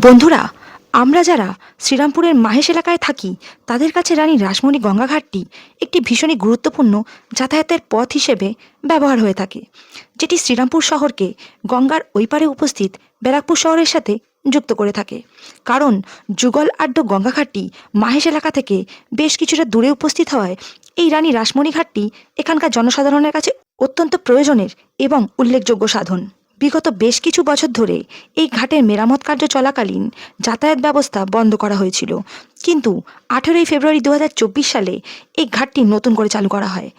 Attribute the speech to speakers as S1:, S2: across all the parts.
S1: বন্ধুরা, আমরা যারা শ্রীরামপুরের মাহেশ এলাকায় থাকি, তাদের কাছে রানী রাসমণি গঙ্গাঘাটটি একটি ভীষণই গুরুত্বপূর্ণ যাতায়াতের পথ হিসেবে ব্যবহার হয়ে থাকে, যেটি শ্রীরামপুর শহরকে গঙ্গার ওই পারে উপস্থিত ব্যারাকপুর শহরের সাথে যুক্ত করে থাকে। কারণ, যুগল আড্ড গঙ্গাঘাটটি মাহেশ এলাকা থেকে বেশ কিছুটা দূরে উপস্থিত হওয়ায় এই রানী রাসমণি ঘাটটি এখানকার জনসাধারণের কাছে অত্যন্ত প্রয়োজনের এবং উল্লেখযোগ্য সাধন। বিগত বেশ কিছু বছর ধরে এই ঘাটের মেরামত কার্য চলাকালীন যাতায়াত ব্যবস্থা বন্ধ করা হয়েছিল। কিন্তু আঠেরোই ফেব্রুয়ারি দু হাজার চব্বিশ সালে এই ঘাটটি নতুন করে চালু করা হয়।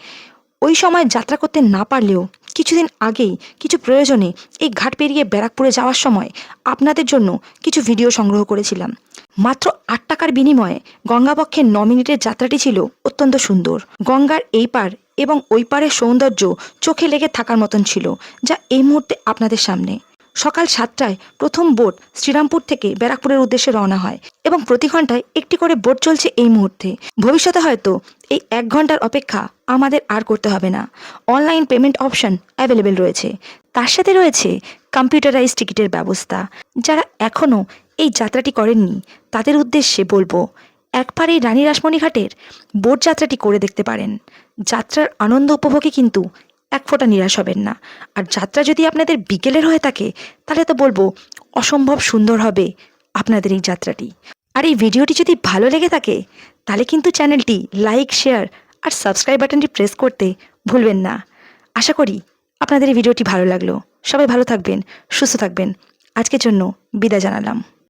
S1: ওই সময় যাত্রা করতে না পারলেও কিছুদিন আগেই কিছু প্রয়োজনে এই ঘাট পেরিয়ে ব্যারাকপুরে যাওয়ার সময় আপনাদের জন্য কিছু ভিডিও সংগ্রহ করেছিলাম। মাত্র আট টাকার বিনিময়ে গঙ্গাবক্ষের ন মিনিটের যাত্রাটি ছিল অত্যন্ত সুন্দর। গঙ্গার এই পার এবং ওই পারের সৌন্দর্য চোখে লেগে থাকার মতন ছিল, যা এই মুহূর্তে আপনাদের সামনে। সকাল সাতটায় প্রথম বোট শ্রীরামপুর থেকে ব্যারাকপুরের উদ্দেশ্যে রওনা হয় এবং প্রতি ঘন্টায় একটি করে বোট চলছে এই মুহূর্তে। ভবিষ্যতে হয়তো এই এক ঘণ্টার অপেক্ষা আমাদের আর করতে হবে না। অনলাইন পেমেন্ট অপশন অ্যাভেলেবেল রয়েছে। তার সাথে রয়েছে কম্পিউটারাইজ টিকিটের ব্যবস্থা, যারা এখনও এই যাত্রাটি করেননি। তাদের উদ্দেশ্যে বলব, একবার এই রানী রাসমণি ঘাটের বোট যাত্রাটি করে দেখতে পারেন। যাত্রার আনন্দ উপভোগে কিন্তু এক ফোঁটা নিরাশ হবেন না। আর যাত্রা যদি আপনাদের বিকেলের হয়ে থাকে, তাহলে তো বলব অসম্ভব সুন্দর হবে আপনাদের এই যাত্রাটি। আর এই ভিডিওটি যদি ভালো লেগে থাকে, তাহলে কিন্তু চ্যানেলটি লাইক, শেয়ার আর সাবস্ক্রাইব বাটনটি প্রেস করতে ভুলবেন না। আশা করি আপনাদের এই ভিডিওটি ভালো লাগল। সবাই ভালো থাকবেন, সুস্থ থাকবেন। আজকের জন্য বিদায় জানালাম।